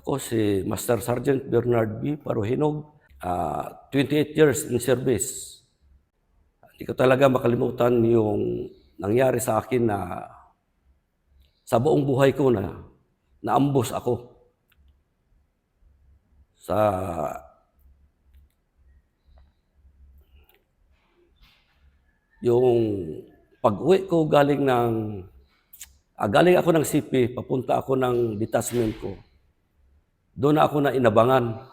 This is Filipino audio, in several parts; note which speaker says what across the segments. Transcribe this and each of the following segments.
Speaker 1: Ako si Master Sergeant Bernard B. Paruhinog, ah, 28 years in service. Hindi ko talaga makalimutan yung nangyari sa akin na sa buong buhay ko na naambos ako sa yung pag-uwi ko galing ng ah, galing ako ng CP, papunta ako ng detachment ko. Doon na ako na inabangan.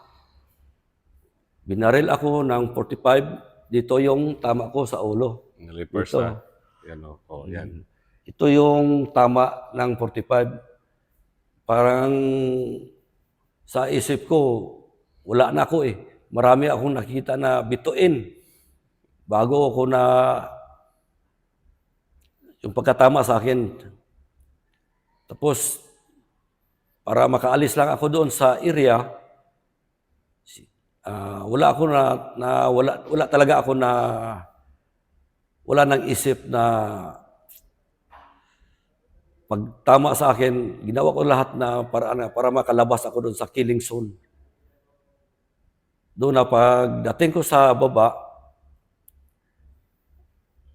Speaker 1: Binaril ako ng 45. Dito yung tama ko sa ulo.
Speaker 2: Reverse
Speaker 1: Ito.
Speaker 2: na. Yan o. Oh, yan.
Speaker 1: Ito yung tama ng 45. Parang sa isip ko, wala na ako eh. Marami akong nakita na bituin. Bago ako na yung pagkatama sa akin. Tapos, para makaalis lang ako doon sa area, ah, wala ako na, na wala, wala talaga ako na wala nang isip na pag tama sa akin, ginawa ko lahat na para, para makalabas ako doon sa killing zone. Doon na pagdating ko sa baba,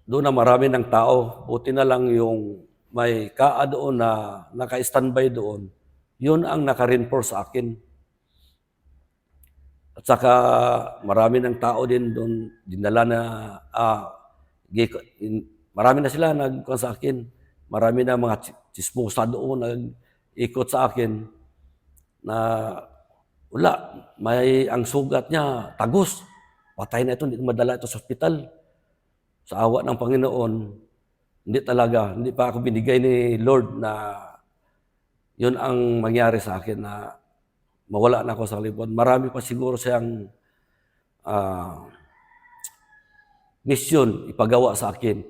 Speaker 1: doon na marami ng tao. Buti na lang yung may kaa doon na naka-standby doon. Yun ang naka-reinforce sa akin. At saka marami ng tao din doon, dinala na, ah, marami na sila nagkuhan sa akin. Marami na mga chismosa doon nag-ikot sa akin na wala, may ang sugat niya, tagos. Patay na ito, hindi madala ito sa ospital. Sa awa ng Panginoon, hindi talaga, hindi pa ako binigay ni Lord na yun ang mangyari sa akin na mawala na ako sa lipunan. Marami pa siguro siyang ah, mission ipagawa sa akin.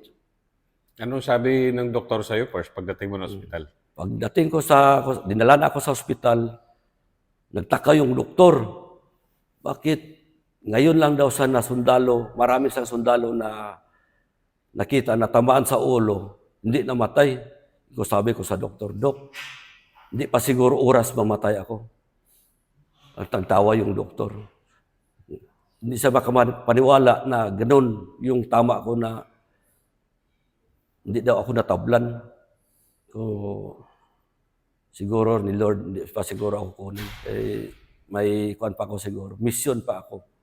Speaker 2: Anong sabi ng doktor sa'yo first pagdating mo ng ospital?
Speaker 1: Pagdating ko sa, dinala na ako sa ospital, nagtaka yung doktor. Bakit ngayon lang daw sa nasundalo, marami sa sundalo na nakita na tamaan sa ulo, hindi namatay. Ko sabi ko sa doktor, Dok, hindi pa siguro oras mamatay ako. At nagtawa yung doktor. Hindi siya makapaniwala na ganun yung tama ko na hindi daw ako natablan. So, siguro ni Lord, hindi pa siguro ako kunin. Eh, may kuan pa ako siguro. Mission pa ako.